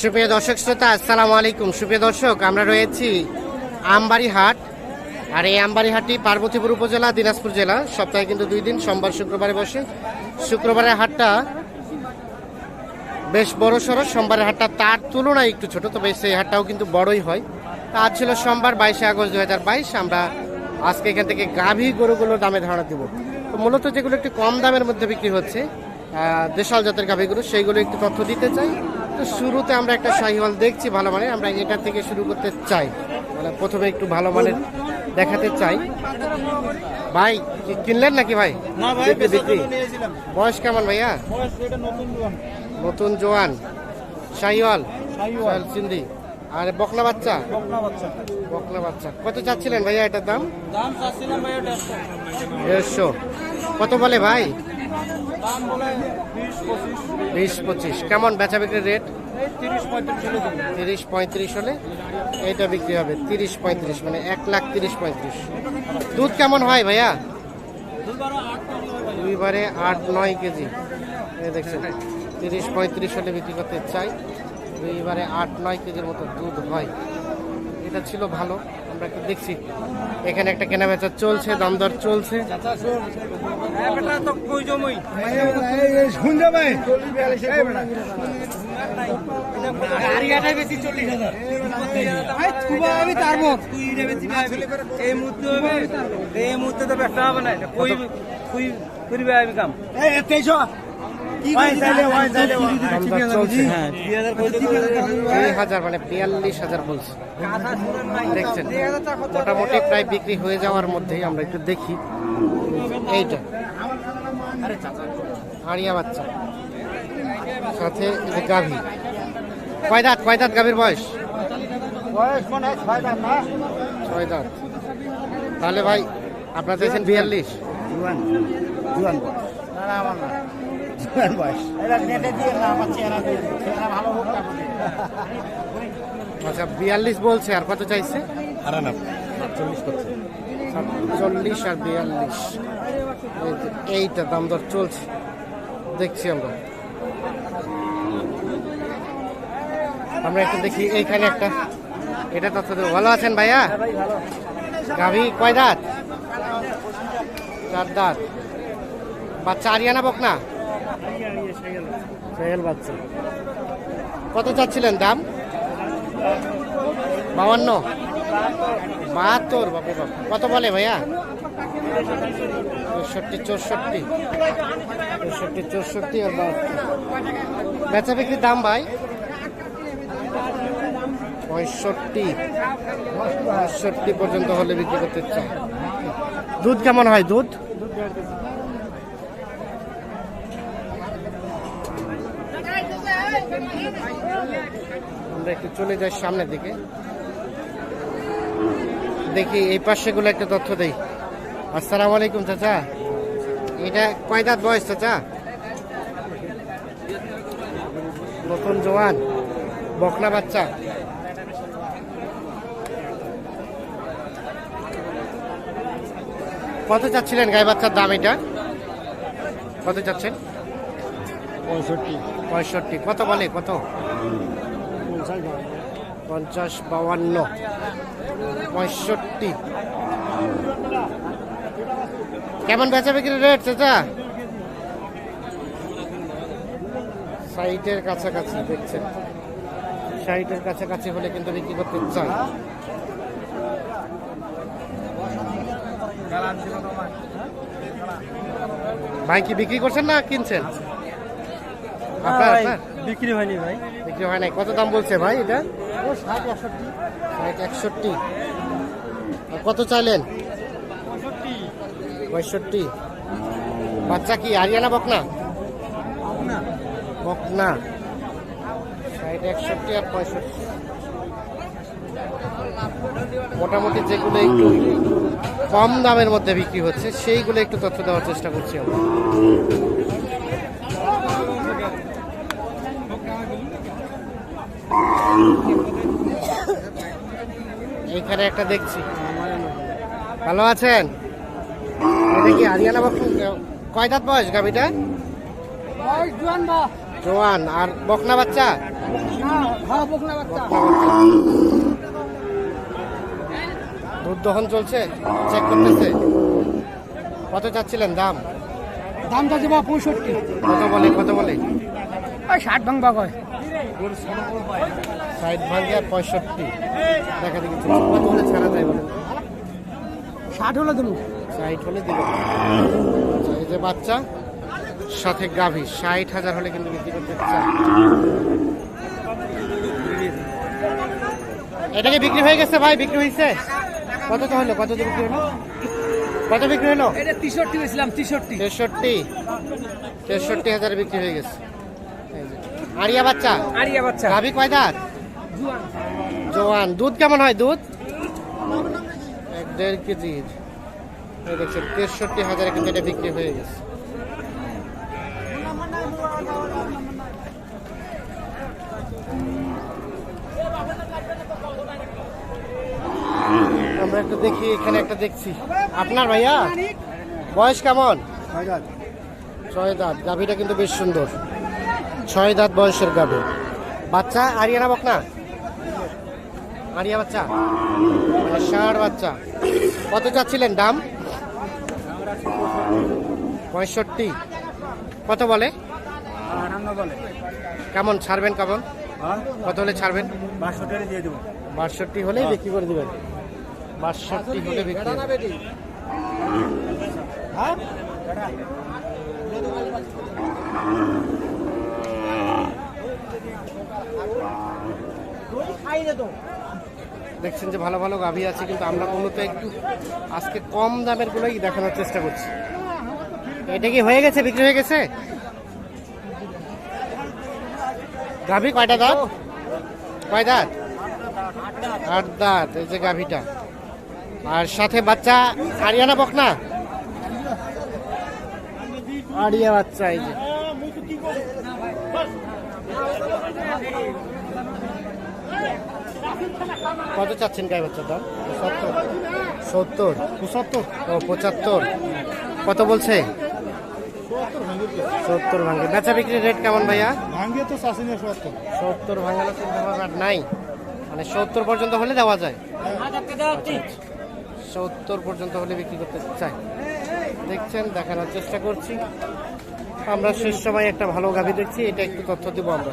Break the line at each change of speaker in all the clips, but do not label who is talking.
সুপ্রিয় দর্শক শ্রোতা, আসসালামু আলাইকুম। সুপ্রিয় দর্শক, আমরা রয়েছি আমবাড়ি হাট আর এই আমবাড়ি হাটটি পার্বতীপুর উপজেলা, দিনাজপুর জেলা। সপ্তাহে কিন্তু দুই দিন, সোমবার, শুক্রবারে বসে। শুক্রবারের হাটটা বেশ বড় সড়ো। সোমবারের হাটটা তার তুলনায় একটু ছোট, তবে সেই হাটটাও কিন্তু বড়ই হয়। তা আজ ছিল সোমবার, বাইশে আগস্ট দু হাজার বাইশ। আমরা আজকে এখান থেকে গাভী গরুগুলোর দামে ধারণা দিব। তো মূলত যেগুলো একটু কম দামের মধ্যে বিক্রি হচ্ছে দেশাল জাতের গাভীগুলো সেইগুলো একটু তথ্য দিতে চাই। তো শুরুতে আমরা একটা শাহিওয়াল দেখছি ভালো মানের আমরা এটা থেকে শুরু করতে চাই। মানে প্রথমে একটু ভালো মানের দেখাতে চাই। ভাই কিনলেন নাকি ভাই? বিক্রি, বয়স কেমন ভাইয়া?
নতুন
জোয়ান। শাহিওয়াল? সিন্ধি। আর বকলা বাচ্চা? বকলা বাচ্চা। কত চাচ্ছিলেন ভাইয়া এটার দাম?
দাম চাচ্ছিলাম ভাই দেড়শো।
কত বলে ভাই?
বিশ পঁচিশ।
কেমন বেচা বিক্রির রেট?
তিরিশ পঁয়ত্রিশ হলে
এইটা বিক্রি হবে তিরিশ পঁয়ত্রিশ মানে এক লাখ তিরিশ পঁয়ত্রিশ। দুধ কেমন হয় ভাইয়া। দুইবারে আট নয় কেজি দেখছেন তিরিশ পঁয়ত্রিশ হলে বিক্রি করতে চাই। দুইবারে আট নয় কেজির মতো দুধ হয়। এটা ছিল ভালো। আমরা একটু দেখছি এখানে একটা কেনা বেচা চলছে দাম দর চলছে
হ্যাঁ, এই মুহূর্তে হবে এই মুহূর্তে তো ব্যবসা হবে না কই কই করিবে আমি কাম হ্যাঁ দুই হাজার
মানে বিয়াল্লিশ হাজার বলছে। দেখছেন? মোটামুটি প্রায় বিক্রি হয়ে যাওয়ার মধ্যেই আমরা একটু দেখি। এইটা। আড়িয়া বাচ্চা। সাথে এই গাভী। কয় দাঁত? কয় দাঁত গাভীর বয়স?
বয়স মানে ছয় দাম না?
ছয় দাঁত। তাহলে ভাই আপনার চাইছেন বিয়াল্লিশ?
জুয়ান জুয়ান না না আমার না। বয়স না
আচ্ছা বিয়াল্লিশ বলছে আর কত চাইছে?
চল্লিশ
আর বিয়াল্লিশ। এই এইটা দাম দর চলছে। দেখছি আমরা। আমরা একটু দেখি এইখানে একটা। এটা তথ্য দেবো ভালো আছেন ভাইয়া?
ভাই ভালো।
গাভী কয় দাঁত? চার দাঁত। বাচ্চা আরিয়ানা বক না বাচ্চা। কত চাচ্ছিলেন দাম? বাউান্ন? বাহাত্তর বাপ। কত বলে ভাইয়া? চৌষট্টি চৌষট্টি। চৌষট্টি চৌষট্টি আর বাহাত্তর। বেচা বিক্রির দাম ভাই? পঁয়ষট্টি। পঁয়ষট্টি পর্যন্ত হলে বিক্রি করতে চাই। দুধ কেমন হয় দুধ? আমরা একটু চলে যাই সামনের দিকে। দেখি এই পাশেগুলো একটা তথ্য দেই। আসসালামু আলাইকুম চাচা। এটা কয় দাঁত বয়স চাচা? নতুন জোয়ান বকলা বাচ্চা। কত চাচ্ছিলেন গাই বাচ্চার দাম এটা? কত চাচ্ছেন?
পঁয়ষট্টি।
পঁয়ষট্টি। কত বলে? কত? পঞ্চাশ বাউান্ন পঁয়ষট্টি। কেমন বেচা বিক্রির রেট চাচা? সাইটের কাছাকাছি দেখছেন। সাইটের কাছাকাছি হলে কিন্তু বিক্রি করতে চাই ভাই কি বিক্রি করছেন না কিনছেন? আপনার?
বিক্রি হয়নি ভাই।
বিক্রি হয় নাই। কত দাম বলছে ভাই এটা?
একষট্টি।
কত চাইলেন?
পঁয়ষট্টি।
বাচ্চা কি আরিয়ানা বকনা বকনা ষাট, একষট্টি আর পঁয়ষট্টি। মোটামুটি যেগুলো একটু কম দামের মধ্যে বিক্রি হচ্ছে, সেইগুলো একটু তথ্য দেওয়ার চেষ্টা করছি আমরা। এইখানে একটা দেখছি। ভালো আছেন? এটা কি আরিয়ানা বকনা কয় দাঁত বয়স গাভিটা?
জুয়ান
আর বকনা বাচ্চা?
বকনা বাচ্চা।
দুধ দহন চলছে? চেক করতেছে? কত চাচ্ছিলেন দাম?
দামটা বা পঁয়ষট্টি।
কত বলে কত বলে?
ওই ষাট ভাঙবা কয়।
ষাট ভাঙ্গে আর পঁয়ষট্টি। দেখা দেখি কত হলে ছাড়া যায় বলেন
ষাট হলে দেবো।
ষাট হলে দিবে। এই যে বাচ্চা সাথে গাভী। ষাট হাজার হলে কিন্তু বিক্রি করতে চায়। এটা কি বিক্রি হয়ে গেছে ভাই? বিক্রি হয়েছে? কত তো হলো? কত বিক্রি হলো? কত বিক্রি হলো?
এটা তিষট্টি তিষট্টি।
তেষট্টি। তেষট্টি হাজার বিক্রি হয়ে গেছে। আরিয়া বাচ্চা?
আরিয়া বাচ্চা।
গাভী কয় দাঁত? জোয়ান। দুধ কেমন হয় দুধ? এক দেড় কেজির এই দেখছেন তেষট্টি হাজারে কিন্তু এটা বিক্রি হয়ে গেছে। আমরা একটা দেখি এখানে একটা দেখছি। আপনার ভাইয়া? বয়স কেমন? ছয় দাঁত। গাভীটা কিন্তু বেশ সুন্দর। ছয় দাঁত বয়সের গাভী। বাচ্চা? আরিয়ানা বকনা আরিয়া বাচ্চা? ষাঁড় বাচ্চা। কত চাচ্ছিলেন দাম? পঁয়ষট্টি। কত বলে? কেমন? ছাড়বেন কেমন?
হ্যাঁ?
কত হলে ছাড়বেন?
বাষট্টি
হলেই বিক্রি করে দেবেন। বাষট্টি হলে বিক্রি।
হ্যাঁ?
দেখছেন যে ভালো ভালো গাভী আছে, কিন্তু আমরা মূলত একটু আজকে কম দামের গুলোই দেখানোর চেষ্টা করছি। এটা কি হয়ে গেছে? বিক্রি হয়ে গেছে? গাভী কয়টা দাঁত? কয় দাঁত? আট দাঁত, এই যে গাভীটা। আর সাথে বাচ্চা আরিয়ানা বকনা? আরিয়া বাচ্চা, এই যে। কত চাচ্ছেন গাই বাচ্চার দাম? সত্তর সত্তর। পঁচাত্তর? ও পঁচাত্তর। কত বলছে? সত্তর ভাঙ্গে বেচা বিক্রির রেট কেমন ভাইয়া?
ভাঙ্গে তো চাষি নিয়ে সত্তর।
সত্তর ভাঙানো চিন্তা নাই। মানে সত্তর পর্যন্ত হলে দেওয়া যায়। সত্তর পর্যন্ত হলে বিক্রি করতে চাই দেখছেন দেখানোর চেষ্টা করছি। আমরা শেষ সময় একটা ভালো গাভী দেখছি, এটা একটু তথ্য দিব আমরা।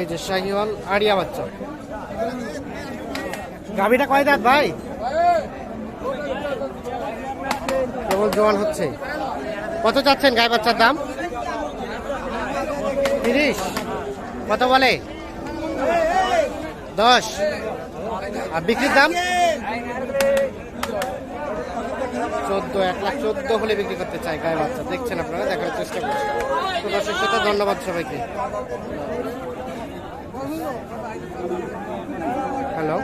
এই যে শাহিওয়াল আড়িয়া বাচ্চা। গাভীটা কয় দাঁত ভাই? কেবল জোয়ান হচ্ছে। কত চাচ্ছেন গায়ে বাচ্চার দাম? তিরিশ। কত বলে? দশ। আর বিক্রির দাম? চোদ্দ এক লাখ চোদ্দ হলে বিক্রি করতে চাই গায়ে বাচ্চা। দেখছেন আপনারা দেখার চেষ্টা করছেন তো দর্শক শ্রোতা, ধন্যবাদ সবাইকে। হ্যালো